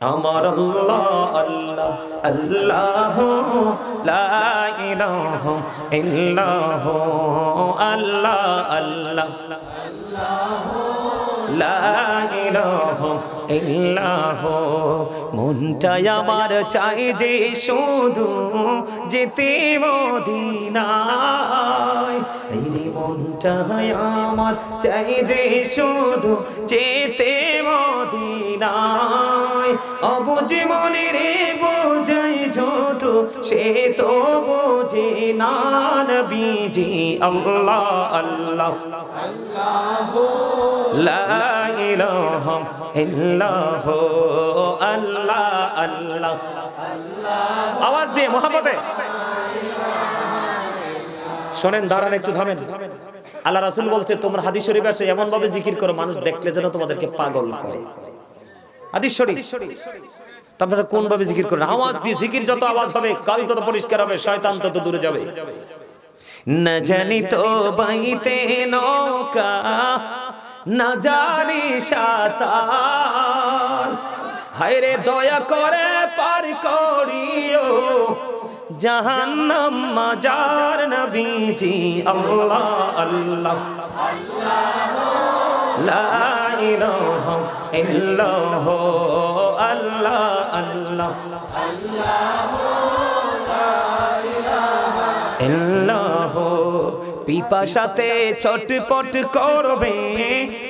আমার আল্লাহ আল্লাহ আল্লাহ ইল্লাহ আল্লাহ আল্লাহ ইল্লাহ মনটাই আমার চাই যে শুধু যেতে মদিনায়। মনটাই আমার চাই যে শুধু যেতে মদিনায়। বোঝাই সে তো বোঝে না নবীজি আল্লাহ আল্লাহ। ইল্লাহ, আল্লাহ আল্লাহ। আওয়াজ দিয়ে মোহাম্মতে শোনেন, দাঁড়ান, একটু থামেন। আল্লাহ রাসুল বলছে, তোমরা হাদিস শরীফ আছে এমন ভাবে জিকির করো, মানুষ দেখলে যেন তোমাদেরকে পাগল করে। হাদিস শরীফ। আপনারা কোন ভাবে জিকির করেন? আওয়াজ দিয়ে জিকির যত আওয়াজ হবে কাল তত পরিষ্কার হবে, শয়তান তত দূরে যাবে। না জানি তো বাইতে নৌকা, না জানি সাঁতার। হায়রে দয়া করে পার করিও, জাহান্নাম মাজার নবীজি, আল্লাহ আল্লাহ। লা ইলাহা ইল্লাল্লাহ, আল্লাহ আল্লাহ। ইল্লাহ পিপাসাতে ছটপট করবে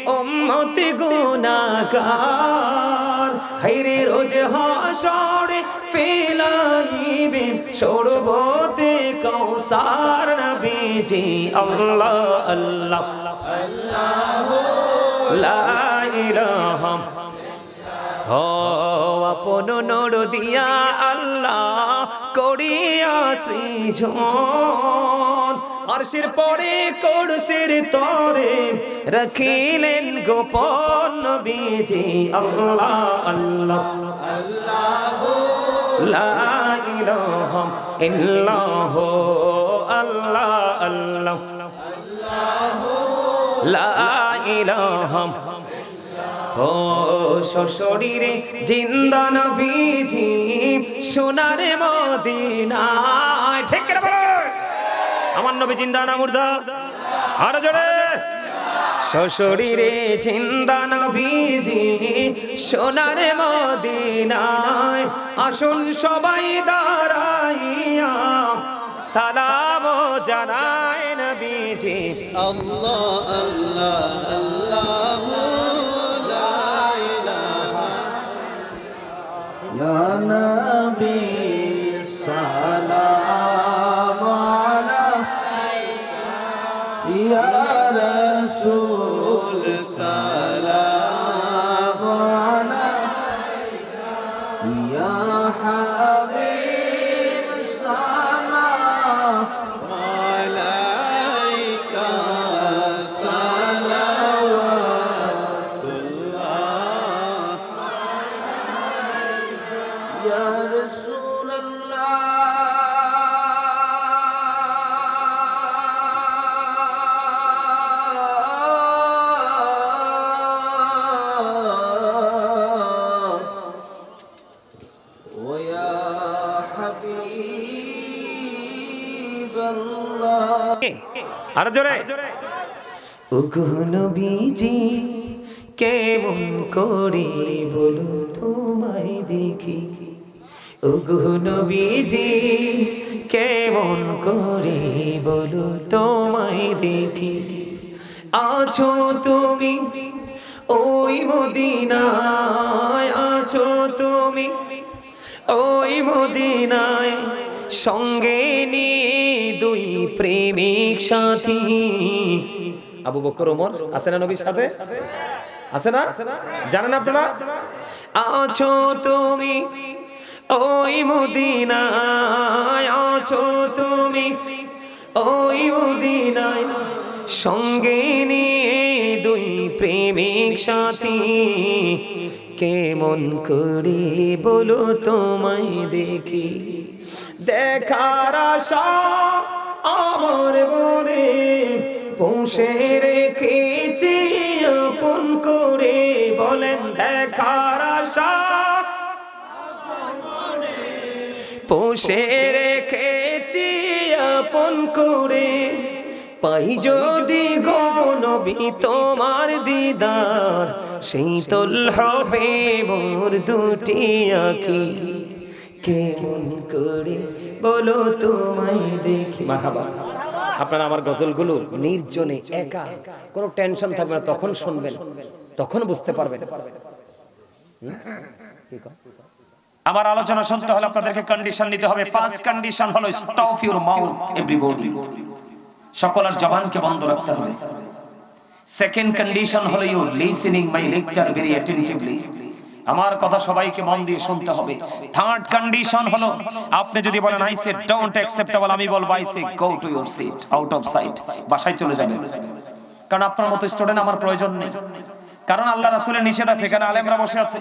উম্মতি গুনাহগার। হাইরে রোজ হাসরে ফেলাইবে সরবতে কৌসার নবীজি। আল্লাহ আল্লাহ। লা ইলাহা ও আপন নর দিয়া আল্লাহ করিয়া সৃজন। আরশের পরে করসের তরে রাখিলেন গোপন নবীজি আল্লাহ আল্লাহ। লা ইলাহা ইল্লাহ, আল্লাহ আল্লাহ। লা ইলাহাম। ও শরীরে জিন্দা নবীজি, সোনার মদিনায়। ঠিক করে বলুন আমার নবী জিন্দা না মুর্দা? আরও জোরে। শরীরে চিন্তা নবীজি, সোনার মদিনায়। আসুন সবাই দাঁড়াইয়া সালাম জানায় নবীজি। আল্লাহ আল্লাহ আরও জোরে। ওগো নবীজি, কেমন করে বলো তোমায় দেখি? ওগো নবীজি, কেমন করে বলো তোমায় দেখি? আছো তুমি ওই মদিনায়, আছো তুমি ওই মদিনায়। সঙ্গে দুই প্রেমিক সাথী। আবু বকর, ওমর, আছে না নবীর সাথে? আছে না? জানেন আপনারা? আছো তুমি ওই মদিনায়, আছো তুমি ওই মদিনায়। সঙ্গে নিয়ে দুই প্রেমিক সাথী। কেমন করে বলো তোমায় দেখি। দেখার আশা আমার মনে পৌঁছে রেখেছি, আপন করে বলেন দেখার আশা। পোষে রেখেছি, আপন করে পাই যদি গো নবী তোমার দিদার শীতল হবে মোর দুটি আঁখি। কেমন করে? বলো তোমায় দেখি। মারহাবা। আপনারা আমার গজলগুলো নির্জনে একা কোনো টেনশন থাকবে না তখন শুনবেন তখন বুঝতে পারবেন? আমার আলোচনা শুনতে হলে আপনাদেরকে কন্ডিশন নিতে হবে। ফার্স্ট কন্ডিশন হলো স্টপ ইউর মাউথ এভরিবডি সকলের জবানকে বন্ধ রাখতে হবে। সেকেন্ড কন্ডিশন হলো you listening my lecture very attentively আমার কথা সবাইকে মন দিয়ে শুনতে হবে। থার্ড কন্ডিশন হলো, আপনি যদি বলেন আই সে ডোন্ট অ্যাকসেপ্টেবল আমি বলব I say go to your seat out of sight বাসায় চলে যাবেন। কারণ আপনার মতো স্টুডেন্ট আমার প্রয়োজন নেই। কারণ আল্লাহ রাসূলের নিষেধ আছে, এখানে আলেমরা বসে আছে।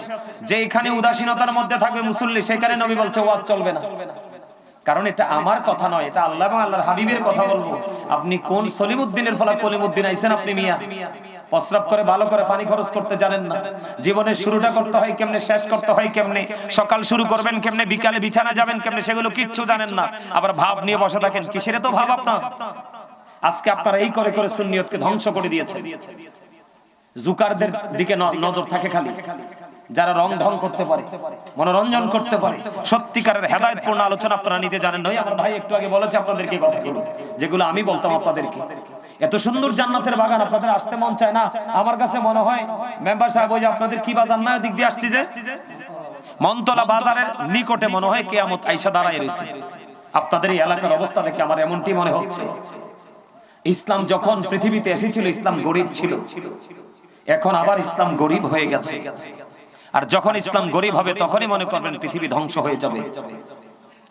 যে এখানে উদাসীনতার মধ্যে থাকবে মুসল্লি, সেখানে নবী বলছে, ওয়াজ চলবে না। কারণ এটা আমার কথা নয়, এটা আল্লাহ এবং আল্লাহর হাবিবের কথা বলব। আপনি কোন সলিমুদ্দিনের ফলা কলিমুদ্দিন আইছেন আপনি মিয়া? প্রস্রাব করে ভালো করে পানি খরচ করতে জানেন না। জীবনের শুরুটা করতে হয় কেমনে, শেষ করতে হয় কেমনে, সকাল শুরু করবেন কেমনে, বিকালে বিছানা যাবেন কেমনে, সেগুলো কিচ্ছু জানেন না। আবার ভাব নিয়ে বসে থাকেন, কিসের তো ভাব আপনার? আজকে আপনারা এই করে করে সুন্নিয়তকে ধ্বংস করে দিয়েছে জুকারদের দিকে নজর থাকে খালি। যারা রং ঢং করতে পারে, মনোরঞ্জন করতে পারে, সত্যিকারের হেদায়তপূর্ণ আলোচনা আপনারা নিতে জানেন নয় আমার ভাই একটু আগে বলেছে আপনাদেরকে কথাগুলো, যেগুলো আমি বলতাম আপনাদেরকে। এত সুন্দর জান্নাতের বাগান আপনাদের আসতে মন চায় না? আমার কাছে মনে হয়, মেম্বার সাহেব, ওই যে আপনাদের কি বাজার না দিক দিয়ে আসছি যে? মন্তলা বাজারের নিকটে মনে হয় কেয়ামত আইসা দাঁড়ায় রয়েছে আপনাদের এই এলাকার অবস্থা দেখে আমার এমনটি মনে হচ্ছে। ইসলাম যখন পৃথিবীতে এসেছিল, ইসলাম গরিব ছিল। এখন আবার ইসলাম গরিব হয়ে গেছে। আর যখন ইসলাম গরিব হবে, তখনই মনে করবেন পৃথিবী ধ্বংস হয়ে যাবে।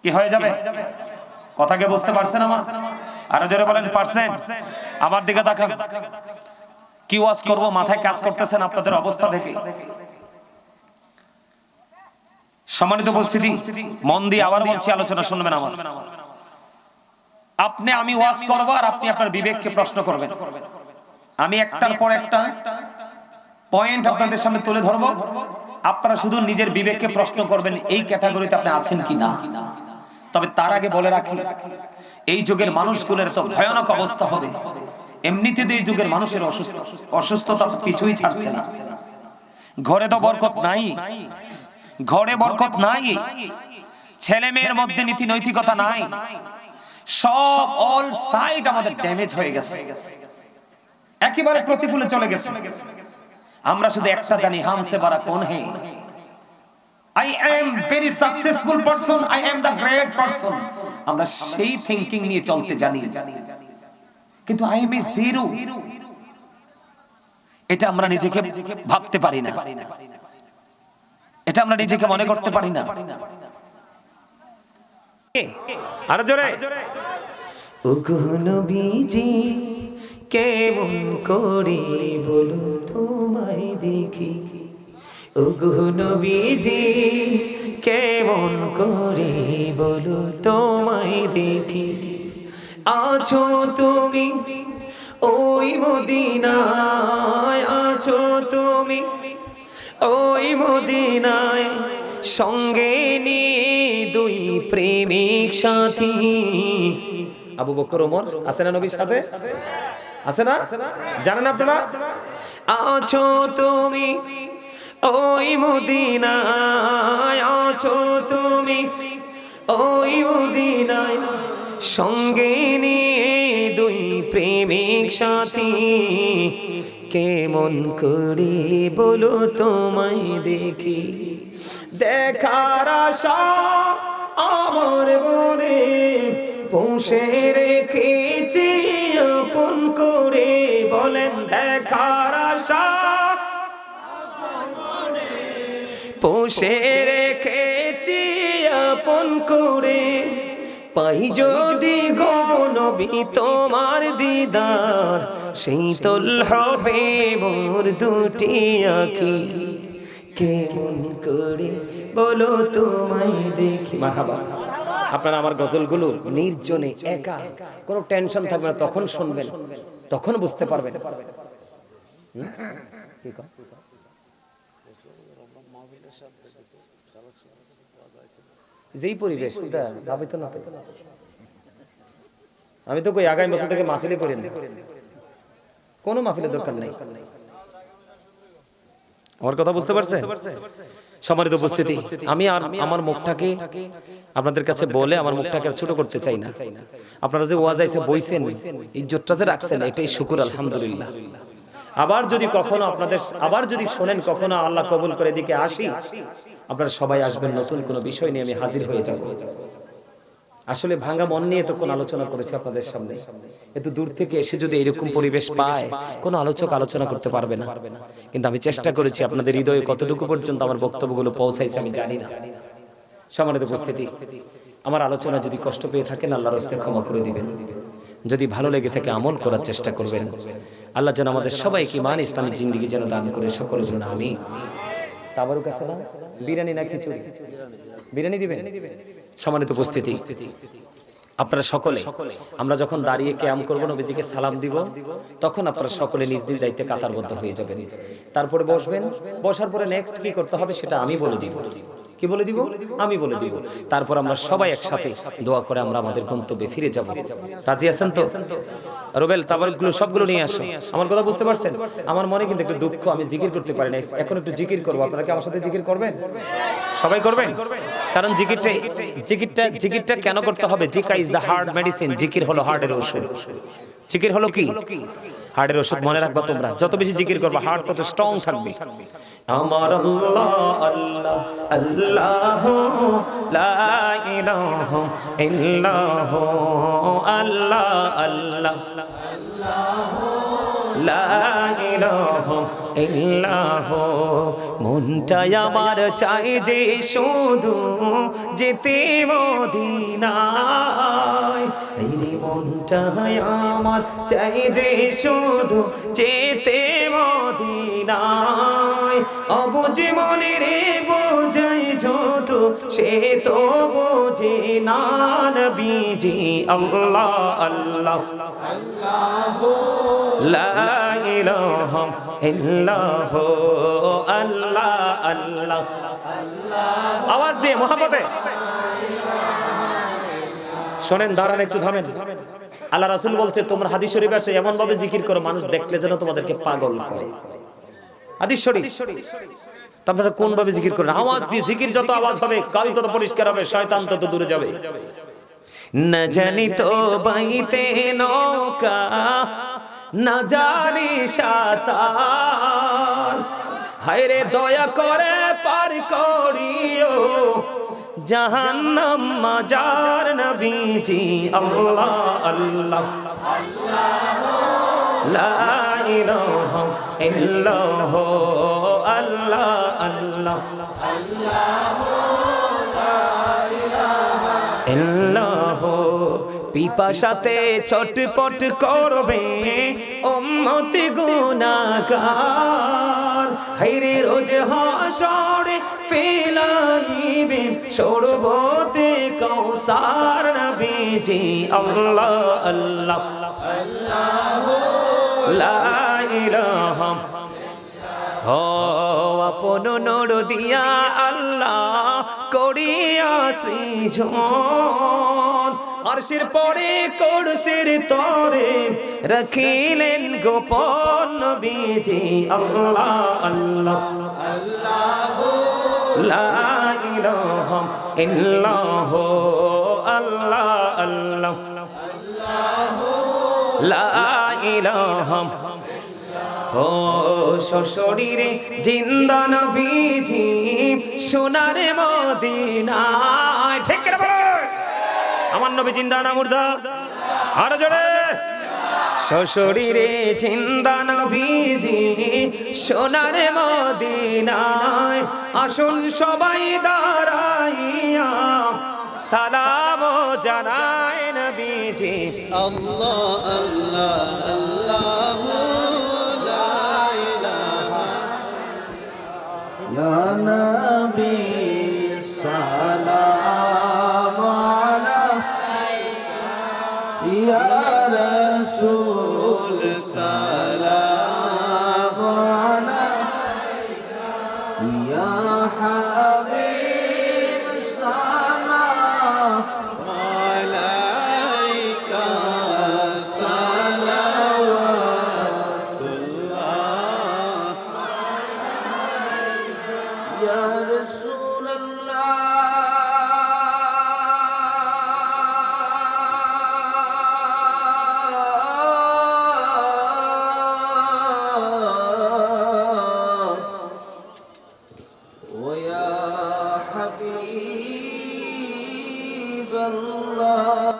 কি হয়ে যাবে? কথাকে বুঝতে পারছেন আমার? আরও জোরে বলেন পারছেন আমার দিকে কি ওয়াজ মাথায় কাজ করতেছেন আপনাদের অবস্থা দেখে। সম্মানিত উপস্থিতি, মন দিয়ে আবার বলছি, আলোচনা শুনবেন আমার। আপনি, আমি ওয়াজ করব আর আপনি আপনার বিবেককে প্রশ্ন করবেন। আমি একটার পর একটা পয়েন্ট আপনাদের সামনে তুলে ধরবো। আপনারা শুধু নিজের বিবেককে প্রশ্ন করবেন, এই ক্যাটাগরিতে আপনি আছেন কি না তবে তার আগে বলে রাখি এই যুগের মানুষগুলোর তো ভয়ানক অবস্থা হবে। এমনিতে এই যুগের মানুষের অসুস্থ। অসুস্থতা পিছুই ছাড়ছে না। ঘরে তো বরকত নাই। ঘরে বরকত নাই। ছেলে মেয়ের মধ্যে নীতি নৈতিকতা নাই। সব অল সাইড আমাদের ড্যামেজ হয়ে গেছে। একেবারে প্রতিকূলে চলে গেছে। আমরা শুধু একটা জানি, হামসে বারা কোন হে? I am very successful person I am the great person আমরা সেই থিংকিং নিয়ে চলতে জানি। কিন্তু আই এম এ জিরো এটা আমরা নিজেকে ভাবতে পারি না। এটা আমরা নিজেকে মনে করতে পারি না। আরও জোরে। ওগো নবীজি কেমন করে বলো তোমায় দেখি। ওগো নবীজি কেমন করে বলো তোমায় দেখি? আছো তুমি ওই মদিনায়, আছো তুমি ওই মদিনায়। সঙ্গে নিয়ে দুই প্রেমিক সাথী। আবু বকর, ওমর, আছে না নবীর সাথে? আছে না? জানেন আপনারা? আছো তুমি ওই মদিনায় আছো তুমি। ওই মদিনায় সঙ্গে নিয়ে দুই প্রেমিক সাথী। কেমন করে বলো তোমায় দেখি। দেখার আশা আমার মনে পৌঁছে রেখেছি আপন করে। বলেন দেখার আশা পোষে রেখেছি আপন করে। পাই যদি গো নবী তোমার দিদার শীতল হবে মোর দুটি আঁখি। কেমন করে বলো তোমায় দেখি। মারহাবা। আপনারা আমার গজলগুলো নির্জনে একা কোনো টেনশন থাকবে না তখন শুনবেন তখন বুঝতে পারবেন? কি যেই পরিবেশ ওটা ভাবি না তো। আমি তো কই আগামী বছর থেকে মাহফিলে করেন কোনো মাহফিলের দরকার নাই। আমার কথা বুঝতে পারছে সম্মানিত উপস্থিতি আমি আর আমার মুখটাকে আপনাদের কাছে বলে আমার মুখটাকে আর ছোট করতে চাই না। আপনারা যে ওয়াজ আইসে বইছেন ইজ্জতটা যে রাখছেন এটাই শুকুর আলহামদুলিল্লাহ। আবার যদি কখনো আপনাদের আবার যদি শোনেন কখনো আল্লাহ কবুল করে দিকে আসি আপনারা সবাই আসবেন, নতুন কোনো বিষয় নিয়ে আমি হাজির হয়ে যাব। আসলে ভাঙা মন নিয়ে তো কোন আলোচনা করেছি আপনাদের সামনে। এত দূর থেকে এসে যদি এরকম পরিবেশ পায়, কোন আলোচক আলোচনা করতে পারবে না। কিন্তু আমি চেষ্টা করেছি আপনাদের হৃদয়ে কতটুকু পর্যন্ত আমার বক্তব্যগুলো পৌঁছাইছে আমি জানি না। সম্মানিত উপস্থিতি, আমার আলোচনা যদি কষ্ট পেয়ে থাকেন, আল্লাহর হস্তে ক্ষমা করে দিবেন। যদি ভালো লেগে থাকে, আমল করার চেষ্টা করবেন। আল্লাহ যেন আমাদের সবাইকে মান ইসলামিক জিন্দিগি যেন দান করে সকল জন্য আমি তাবারুক না বিরিয়ানি না খিচুড়ি? বিরিয়ানি দিবেন? সম্মানিত উপস্থিতি, আপনারা সকলে, আমরা যখন দাঁড়িয়ে ক্যাম করব, নবীজিকে সালাম দিব, তখন আপনারা সকলে নিজ নিজ দায়িত্বে কাতারবদ্ধ হয়ে যাবেন। তারপরে বসবেন, বসার পরে নেক্সট কি করতে হবে সেটা আমি বলে দিব। কি বলে দিব? আমি বলে দিব। তারপর আমরা সবাই একসাথে দোয়া করে আমরা আমাদের গন্তব্যে ফিরে যাব। রাজি আছেন তো? রুবেল তাবারগুলো সবগুলো নিয়ে আসো। আমার কথা বুঝতে পারছেন? আমার মনে কিন্তু একটু দুঃখ আমি জিকির করতে পারি না। এখন একটু জিকির করব। আপনারা কি আমার সাথে জিকির করবেন? সবাই করবেন? কারণ জিকিরটা জিকিরটা জিকিরটা কেন করতে হবে? জিকা ইজ দ্য হার্ড মেডিসিন। জিকির হলো হার্টের ওষুধ। জিকির হলো কি? হার্টের ওষুধ মনে রাখবা তোমরা। যত বেশি জিকির করবে হার্ট তত স্ট্রং থাকবে। আমার আল্লাহ আল্লাহ লা আল্লাহ আল্লাহ মনটাই আমার চাই যে শুধু যেতে মদিনায়। মনটাই আমার, চাই যে শুধু যেতে মদিনায়। অবুঝ মনে রে বোঝাই যত, সে তো বোঝে না নবীজি, আল্লাহ আল্লাহ। লা ইলাহা আল্লাহ আল্লাহ। আওয়াজ দিয়ে মোহাম্মতে শোনেন, দাঁড়ান, একটু থামেন। আল্লাহ রাসূল বলছে, তোমরা হাদিস শরীফ আছে এমন ভাবে জিকির করো, মানুষ দেখলে যেন তোমাদেরকে পাগল করে। হাদিস শরীফ। আপনারা কোন ভাবে জিকির করেন? আওয়াজ দিয়ে জিকির যত আওয়াজ হবে কাল তত পরিষ্কার হবে, শয়তান তত দূরে যাবে। না জানি তো বাইতে নৌকা, না জানি সাঁতার। হায়রে দয়া করে পার করিও। জাহান্নাম মাজার নবীজি, আল্লাহ আল্লাহ। লা ইলাহা ইল্লাল্লাহ আল্লাহ আল্লাহ। ইল্লাহ, পিপাসাতে ছটপট করবে উম্মতি গুনাহগার। হাইরে রোজ হাসরে ফেলাইবে সরবতে কৌসার নবীজি, আল্লাহ আল্লাহ। লা ইলাহা ও আপন নর দিয়া আল্লাহ করিয়া সৃজন। আরশের পরে করসের তরে রাখিলেন গোপন নবীজি, আল্লাহ আল্লাহ। ইল্লাল্লাহ শরীরে জিন্দা নবীজি সোনার মদিনায় ঠিক আমার নবী জিন্দা না মুর্দা? আর জোরে। শ্বশুরিরে চিন্তা নবীজি সোনারে মদিনায় আসুন সবাই দাঁড়াইয়া সালাম জানায় নবীজি। আল্লাহ আল্লাহ।